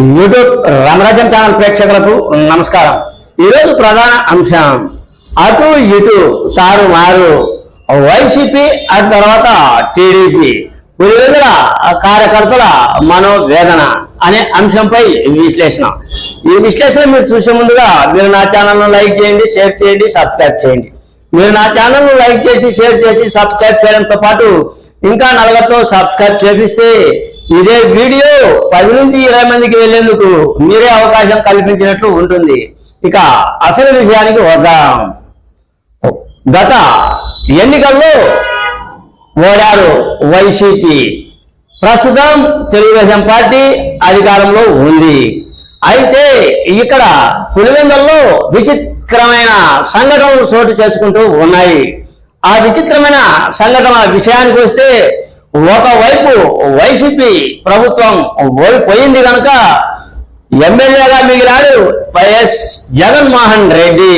YouTube రామరాజ్యం channel ప్రేక్షకులకు నమస్కారం. ఈరోజు ప్రధాన అంశం అటు ఇటు తారు మారు వైసీపీ ఆ తర్వాత టీడీపీ. పులివెందుల కార్యకర్తల మనోవేదన అనే అంశంపై విశ్లేషణ. ఈ విశ్లేషణ మీరు చూసే ముందుగా మీరు నా ఛానల్ను లైక్ చేయండి షేర్ చేయండి సబ్స్క్రైబ్ చేయండి. మీరు నా ఛానల్ను లైక్ చేసి షేర్ చేసి సబ్స్క్రైబ్ చేయడంతో పాటు ఇంకా నలుగురితో సబ్స్క్రైబ్ చేపిస్తే ఇదే వీడియో పది నుంచి ఇరవై మందికి వెళ్ళేందుకు మీరే అవకాశం కల్పించినట్లు ఉంటుంది. ఇక అసలు విషయానికి వద్దాం. గత ఎన్నికల్లో ఓడారు వైసీపీ. ప్రస్తుతం తెలుగుదేశం పార్టీ అధికారంలో ఉంది. అయితే ఇక్కడ పులివెందుల్లో విచిత్రమైన సంఘటనలు చోటు చేసుకుంటూ ఉన్నాయి. ఆ విచిత్రమైన సంఘటన విషయానికి వస్తే ఒకవైపు వైసీపీ ప్రభుత్వం ఓడిపోయింది కనుక ఎమ్మెల్యేగా మిగిలాడు వైఎస్ జగన్మోహన్ రెడ్డి.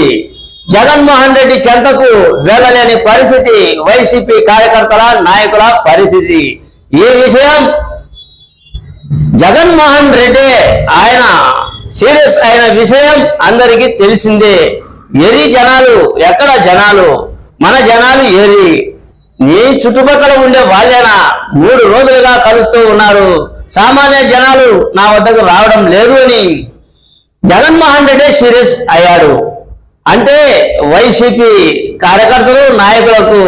జగన్మోహన్ రెడ్డి చెంతకు వెళ్ళలేని పరిస్థితి వైసీపీ కార్యకర్తల నాయకుల పరిస్థితి. ఈ విషయం జగన్మోహన్ రెడ్డి ఆయన సీరియస్ అయిన విషయం అందరికీ తెలిసిందే. ఎరి జనాలు ఎక్కడ జనాలు? మన జనాలు ఏరి నీ చుట్టుపక్కల ఉండే వాళ్ళేనా మూడు రోజులుగా కలుస్తూ ఉన్నారు. సామాన్య జనాలు నా వద్దకు రావడం లేదు అని జగన్మోహన్ రెడ్డి సీరియస్ అయ్యాడు. అంటే వైసీపీ కార్యకర్తలు నాయకులకు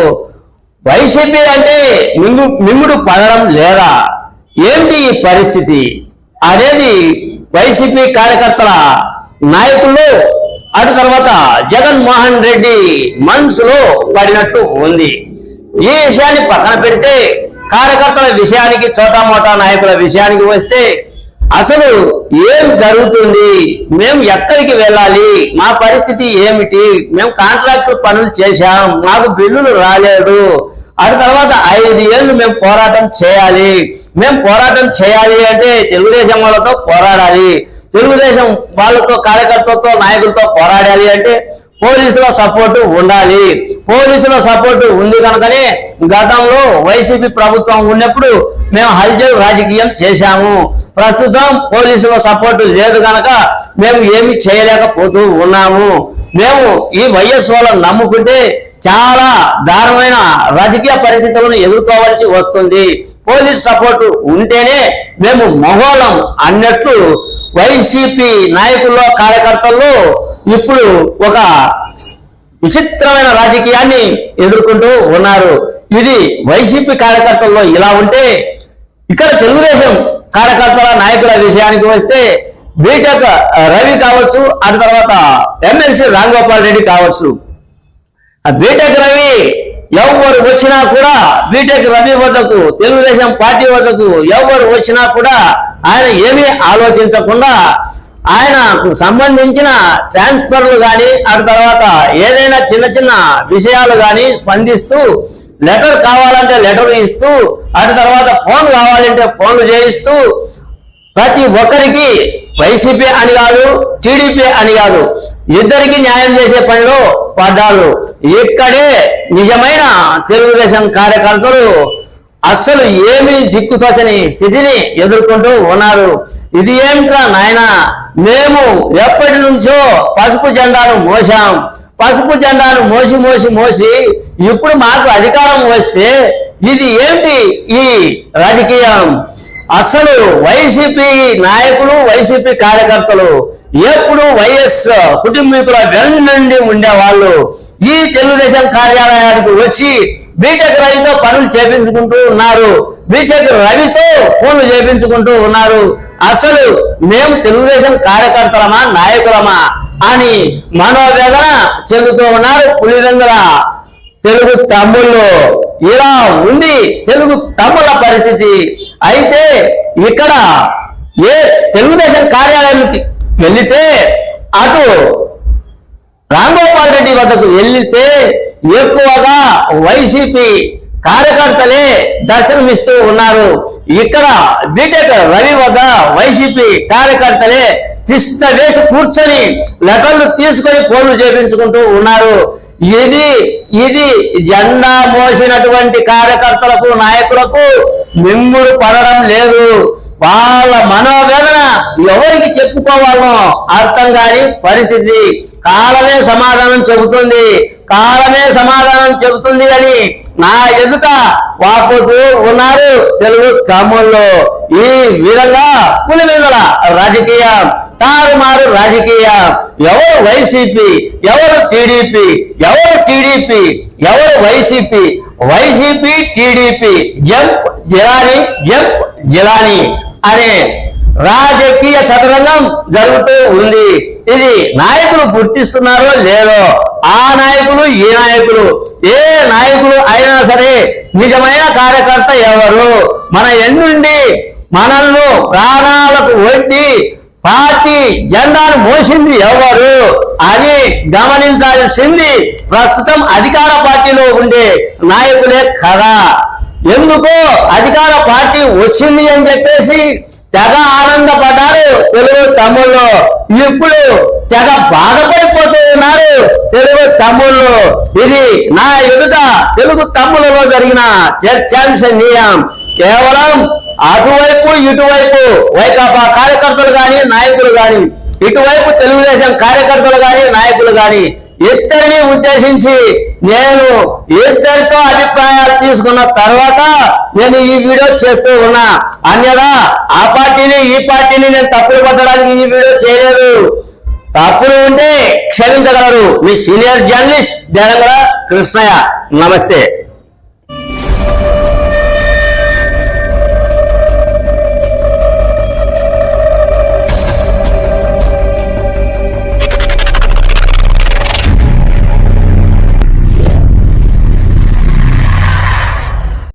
వైసీపీ అంటే మింగు మింగుడు పడడం లేదా? ఏంటి ఈ పరిస్థితి? అనేది వైసీపీ కార్యకర్తల నాయకులు అటు తర్వాత జగన్మోహన్ రెడ్డి మనసులో పడినట్టు ఉంది. ఈ విషయాన్ని పక్కన పెడితే కార్యకర్తల విషయానికి చోటా మోటా నాయకుల విషయానికి వస్తే అసలు ఏం జరుగుతుంది? మేము ఎక్కడికి వెళ్ళాలి? మా పరిస్థితి ఏమిటి? మేము కాంట్రాక్ట్ పనులు చేశాం మాకు బిల్లులు రాలేదు. అటు తర్వాత ఐదు ఏళ్ళు మేము పోరాటం చేయాలి. మేము పోరాటం చేయాలి అంటే తెలుగుదేశం వాళ్ళతో పోరాడాలి. తెలుగుదేశం వాళ్ళతో కార్యకర్తలతో నాయకులతో పోరాడాలి అంటే పోలీసుల సపోర్టు ఉండాలి. పోలీసుల సపోర్టు ఉంది కనుకనే గతంలో వైసీపీ ప్రభుత్వం ఉన్నప్పుడు మేము హల్చల్ రాజకీయం చేశాము. ప్రస్తుతం పోలీసుల సపోర్టు లేదు కనుక మేము ఏమి చేయలేకపోతూ ఉన్నాము. మేము ఈ వైఎస్ వాళ్ళని నమ్ముకుంటే చాలా దారుణమైన రాజకీయ పరిస్థితులను ఎదుర్కోవాల్సి వస్తుంది. పోలీస్ సపోర్టు ఉంటేనే మేము మహోళం అన్నట్లు వైసీపీ నాయకుల్లో కార్యకర్తల్లో ఇప్పుడు ఒక విచిత్రమైన రాజకీయాన్ని ఎదుర్కొంటూ ఉన్నారు. ఇది వైసీపీ కార్యకర్తల్లో ఇలా ఉంటే ఇక్కడ తెలుగుదేశం కార్యకర్తల నాయకుల విషయానికి వస్తే బీటెక్ రవి కావచ్చు ఆ తర్వాత ఎమ్మెల్సీ రాంగోపాల్ రెడ్డి కావచ్చు. బీటెక్ రవి ఎవరు వచ్చినా కూడా బీటెక్ రవి వద్దకు తెలుగుదేశం పార్టీ వద్దకు ఎవరు వచ్చినా కూడా ఆయన ఏమీ ఆలోచించకుండా ఆయనకు సంబంధించిన ట్రాన్స్ఫర్లు కానీ ఆ తర్వాత ఏదైనా చిన్న చిన్న విషయాలు కానీ స్పందిస్తూ లెటర్ కావాలంటే లెటర్ ఇస్తూ అటు తర్వాత ఫోన్ కావాలంటే ఫోన్లు చేయిస్తూ ప్రతి ఒక్కరికి వైసీపీ అని కాదు టీడీపీ అని కాదు ఇద్దరికి న్యాయం చేసే పనిలో పడ్డారు. ఇక్కడే నిజమైన తెలుగుదేశం కార్యకర్తలు అస్సలు ఏమీ దిక్కుతోచని స్థితిని ఎదుర్కొంటూ ఉన్నారు. ఇది ఏమిట్రా నాయన? మేము ఎప్పటి నుంచో పసుపు జెండాను మోసాం పసుపు జెండాను మోసి మోసి మోసి ఇప్పుడు మాకు అధికారం వస్తే ఇది ఏంటి ఈ రాజకీయం? అసలు వైసీపీ నాయకులు వైసీపీ కార్యకర్తలు ఎప్పుడు వైఎస్ కుటుంబీకుల నుండి ఉండేవాళ్ళు? ఈ తెలుగుదేశం కార్యాలయానికి వచ్చి బీటెక్ రవితో పనులు చేపించుకుంటూ ఉన్నారు. బీటెక్ రవితో ఫోన్లు చేపించుకుంటూ ఉన్నారు. అసలు మేము తెలుగుదేశం కార్యకర్తలమా నాయకులమా అని మనోవేదన చెందుతూ ఉన్నారు పులివెందుల తెలుగు తమ్ముళ్ళు. ఇలా ఉంది తెలుగు తమ్ముల పరిస్థితి. అయితే ఇక్కడ ఏ తెలుగుదేశం కార్యాలయానికి వెళితే అటు రాంగోపాల్ రెడ్డి వద్దకు వెళ్ళితే ఎక్కువగా వైసీపీ కార్యకర్తలే దర్శనమిస్తూ ఉన్నారు. ఇక్కడ బీటెక్ రవి వద్ద వైసీపీ కార్యకర్తలే తిష్ట వేసి కూర్చొని లెక్కలు తీసుకొని ఫోన్లు చేపించుకుంటూ ఉన్నారు. ఇది ఇది జెండా మోసినటువంటి కార్యకర్తలకు నాయకులకు మిమ్ముడు పడడం లేదు. వాళ్ళ మనోవేదన ఎవరికి చెప్పుకోవాలో అర్థం కాని పరిస్థితి. కాలమే సమాధానం చెబుతుంది. కాలమే సమాధానం చెబుతుంది అని నా ఎదుట వాపోతూ ఉన్నారు తెలుగు తమ్ముళ్ళు. ఈ విధంగా పులివెందుల రాజకీయం. తారుమారు రాజకీయం. ఎవరు వైసీపీ? ఎవరు టీడీపీ? ఎవరు టీడీపీ? ఎవరు YCP? YCP TDP jump Jilani jump Jilani అనే రాజకీయ చదరంగం జరుగుతూ ఉంది. ఇది నాయకులు గుర్తిస్తున్నారో లేదో ఆ నాయకులు ఈ నాయకులు ఏ నాయకులు అయినా సరే నిజమైన కార్యకర్త ఎవరు? మన ఎన్నుండి మనల్ని ప్రాణాలకు ఒడ్డి పార్టీ జెండాను మోసింది ఎవరు అని గమనించాల్సింది ప్రస్తుతం అధికార పార్టీలో ఉండే నాయకులే కదా. ఎందుకు అధికార పార్టీ వచ్చింది అని చెప్పేసి తెగ ఆనందపడ్డారు తెలుగు తమ్ముళ్ళు. ఇప్పుడు తెగ బాధపడిపోతూ ఉన్నారు తెలుగు తమ్ముళ్ళు. ఇది నా ఎదుట తెలుగు తమ్ముళ్ళలో జరిగిన చర్చాంశనీయం కేవలం అటువైపు ఇటువైపు వైకాపా కార్యకర్తలు కాని నాయకులు కాని ఇటువైపు తెలుగుదేశం కార్యకర్తలు కాని నాయకులు కానీ ఇద్దరిని ఉద్దేశించి నేను ఇద్దరితో అభిప్రాయాలు తీసుకున్న తర్వాత నేను ఈ వీడియో చేస్తూ ఉన్నా. అన్యదా ఆ పార్టీని ఈ పార్టీని నేను తప్పులు పట్టడానికి ఈ వీడియో చేయలేదు. తప్పులు ఉంటే క్షమించగలరు. మీ సీనియర్ జర్నలిస్ట్ జనగల కృష్ణయ్య. నమస్తే.